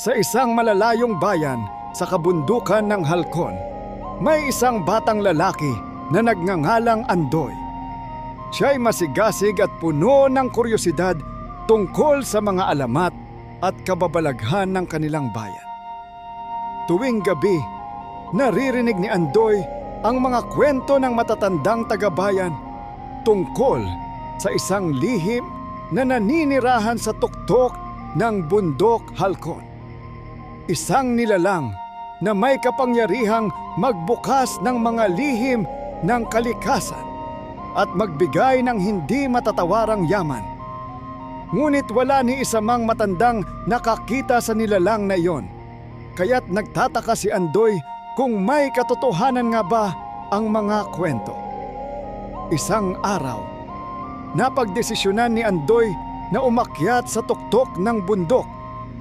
Sa isang malalayong bayan sa kabundukan ng Halcon, may isang batang lalaki na nagngangalang Andoy. Siya'y masigasig at puno ng kuryosidad tungkol sa mga alamat at kababalaghan ng kanilang bayan. Tuwing gabi, naririnig ni Andoy ang mga kwento ng matatandang tagabayan tungkol sa isang lihim na naninirahan sa tuktok ng bundok Halcon. Isang nilalang na may kapangyarihang magbukas ng mga lihim ng kalikasan at magbigay ng hindi matatawarang yaman. Ngunit wala ni isa mang matandang nakakita sa nilalang na iyon. Kaya't nagtataka si Andoy kung may katotohanan nga ba ang mga kwento. Isang araw, napagdesisyonan ni Andoy na umakyat sa tuktok ng bundok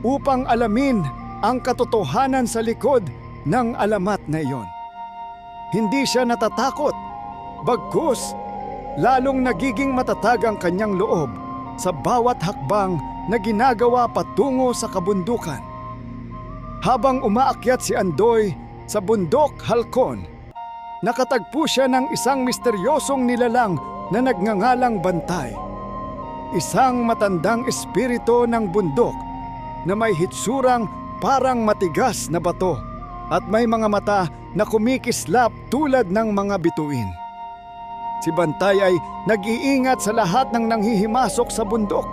upang alamin ang katotohanan sa likod ng alamat na iyon. Hindi siya natatakot, bagkus lalong nagiging matatag ang kanyang loob sa bawat hakbang na ginagawa patungo sa kabundukan. Habang umaakyat si Andoy sa bundok Halcon, nakatagpo siya ng isang misteryosong nilalang na nagngangalang bantay. Isang matandang espiritu ng bundok na may hitsurang parang matigas na bato at may mga mata na kumikislap tulad ng mga bituin. Si Bantay ay nag-iingat sa lahat ng nanghihimasok sa bundok.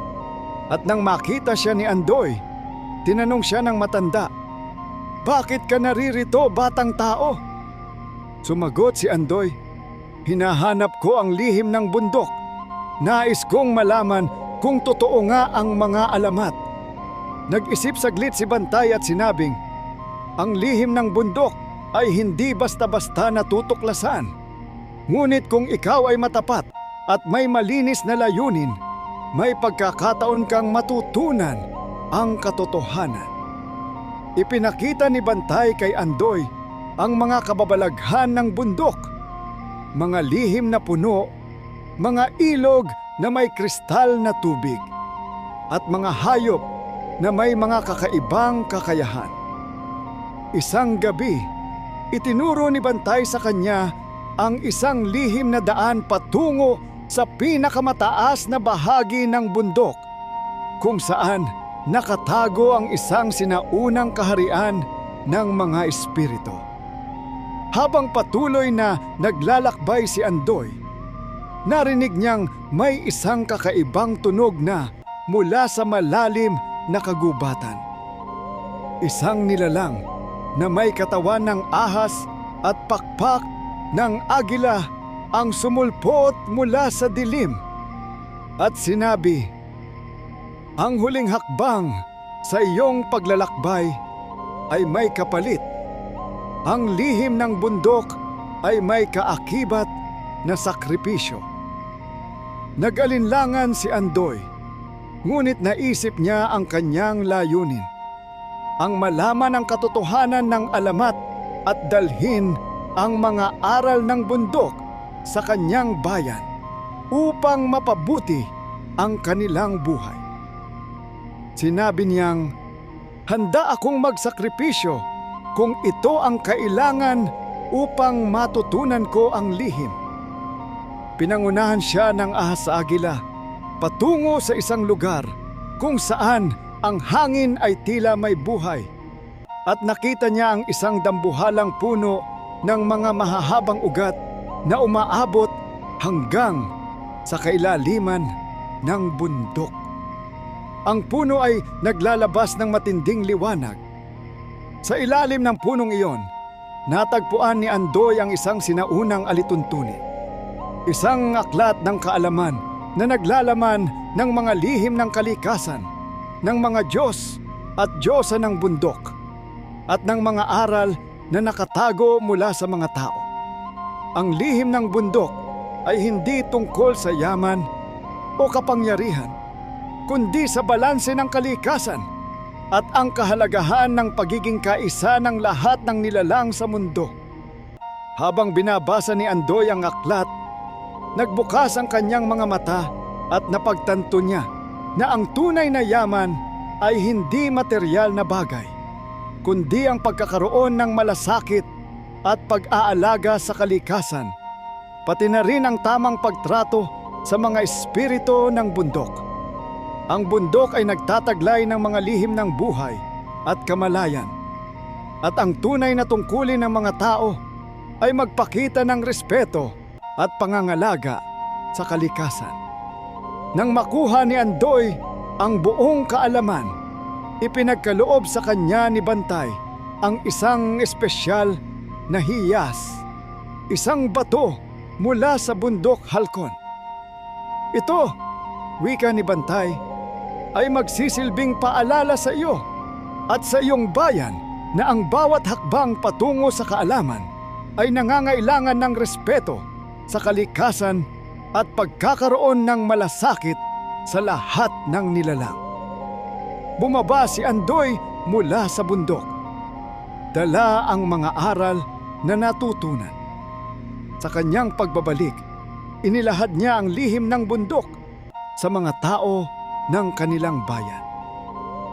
At nang makita siya ni Andoy, tinanong siya ng matanda, Bakit ka naririto, batang tao? Sumagot si Andoy, Hinahanap ko ang lihim ng bundok. Nais kong malaman kung totoo nga ang mga alamat. Nag-isip saglit si Bantay at sinabing, Ang lihim ng bundok ay hindi basta-basta natutuklasan. Ngunit kung ikaw ay matapat at may malinis na layunin, may pagkakataon kang matutunan ang katotohanan. Ipinakita ni Bantay kay Andoy ang mga kababalaghan ng bundok, mga lihim na puno, mga ilog na may kristal na tubig, at mga hayop na may mga kakaibang kakayahan. Isang gabi, itinuro ni Bantay sa kanya ang isang lihim na daan patungo sa pinakamataas na bahagi ng bundok kung saan nakatago ang isang sinaunang kaharian ng mga espiritu. Habang patuloy na naglalakbay si Andoy, narinig niyang may isang kakaibang tunog na mula sa malalim na kagubatan. Isang nilalang na may katawan ng ahas at pakpak ng agila ang sumulpot mula sa dilim at sinabi, Ang huling hakbang sa iyong paglalakbay ay may kapalit. Ang lihim ng bundok ay may kaakibat na sakripisyo. Nag-alinlangan si Andoy, ngunit naisip niya ang kanyang layunin. Ang malaman ang katotohanan ng alamat at dalhin ang mga aral ng bundok sa kanyang bayan upang mapabuti ang kanilang buhay. Sinabi niyang, Handa akong magsakripisyo kung ito ang kailangan upang matutunan ko ang lihim. Pinangunahan siya ng ahas sa agila patungo sa isang lugar kung saan ang hangin ay tila may buhay at nakita niya ang isang dambuhalang puno ng mga mahahabang ugat na umaabot hanggang sa kailaliman ng bundok. Ang puno ay naglalabas ng matinding liwanag. Sa ilalim ng punong iyon, natagpuan ni Andoy ang isang sinaunang alituntunin. Isang aklat ng kaalaman na naglalaman ng mga lihim ng kalikasan, ng mga Diyos at Diyosa ng bundok, at ng mga aral na nakatago mula sa mga tao. Ang lihim ng bundok ay hindi tungkol sa yaman o kapangyarihan, kundi sa balanse ng kalikasan at ang kahalagahan ng pagiging kaisa ng lahat ng nilalang sa mundo. Habang binabasa ni Andoy ang aklat, nagbukas ang kanyang mga mata at napagtanto niya na ang tunay na yaman ay hindi material na bagay, kundi ang pagkakaroon ng malasakit at pag-aalaga sa kalikasan, pati na rin ang tamang pagtrato sa mga espiritu ng bundok. Ang bundok ay nagtataglay ng mga lihim ng buhay at kamalayan. At ang tunay na tungkulin ng mga tao ay magpakita ng respeto at pangangalaga sa kalikasan. Nang makuha ni Andoy ang buong kaalaman, ipinagkaloob sa kanya ni Bantay ang isang espesyal na hiyas, isang bato mula sa bundok halkon. Ito, wika ni Bantay, ay magsisilbing paalala sa iyo at sa iyong bayan na ang bawat hakbang patungo sa kaalaman ay nangangailangan ng respeto sa kalikasan at pagkakaroon ng malasakit sa lahat ng nilalang. Bumaba si Andoy mula sa bundok. Dala ang mga aral na natutunan. Sa kanyang pagbabalik, inilahad niya ang lihim ng bundok sa mga tao ng kanilang bayan.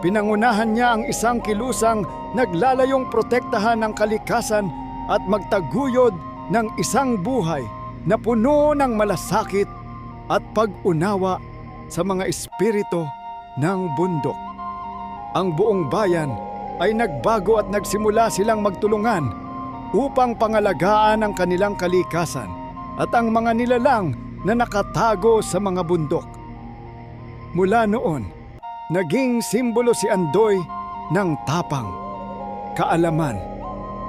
Pinangunahan niya ang isang kilusang naglalayong protektahan ng kalikasan at magtaguyod ng isang buhay na puno ng malasakit at pag-unawa sa mga espiritu ng bundok. Ang buong bayan ay nagbago at nagsimula silang magtulungan upang pangalagaan ang kanilang kalikasan at ang mga nilalang na nakatago sa mga bundok. Mula noon, naging simbolo si Andoy ng tapang, kaalaman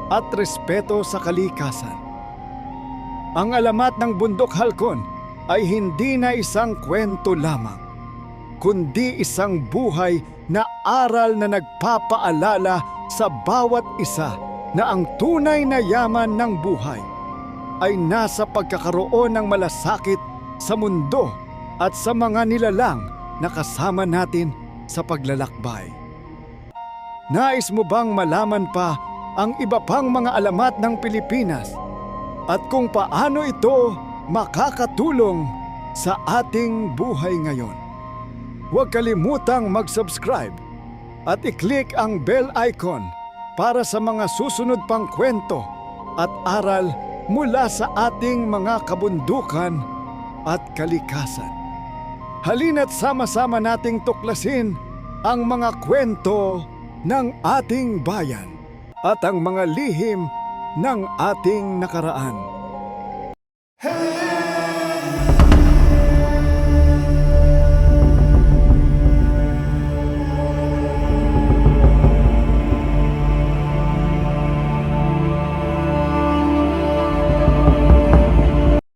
at respeto sa kalikasan. Ang alamat ng bundok halkon ay hindi na isang kwento lamang, kundi isang buhay na aral na nagpapaalala sa bawat isa na ang tunay na yaman ng buhay ay nasa pagkakaroon ng malasakit sa mundo at sa mga nilalang na kasama natin sa paglalakbay. Nais mo bang malaman pa ang iba pang mga alamat ng Pilipinas at kung paano ito makakatulong sa ating buhay ngayon? Huwag kalimutang mag-subscribe at i-click ang bell icon para sa mga susunod pang kwento at aral mula sa ating mga kabundukan at kalikasan. Halina't sama-sama nating tuklasin ang mga kwento ng ating bayan at ang mga lihim ng ating nakaraan.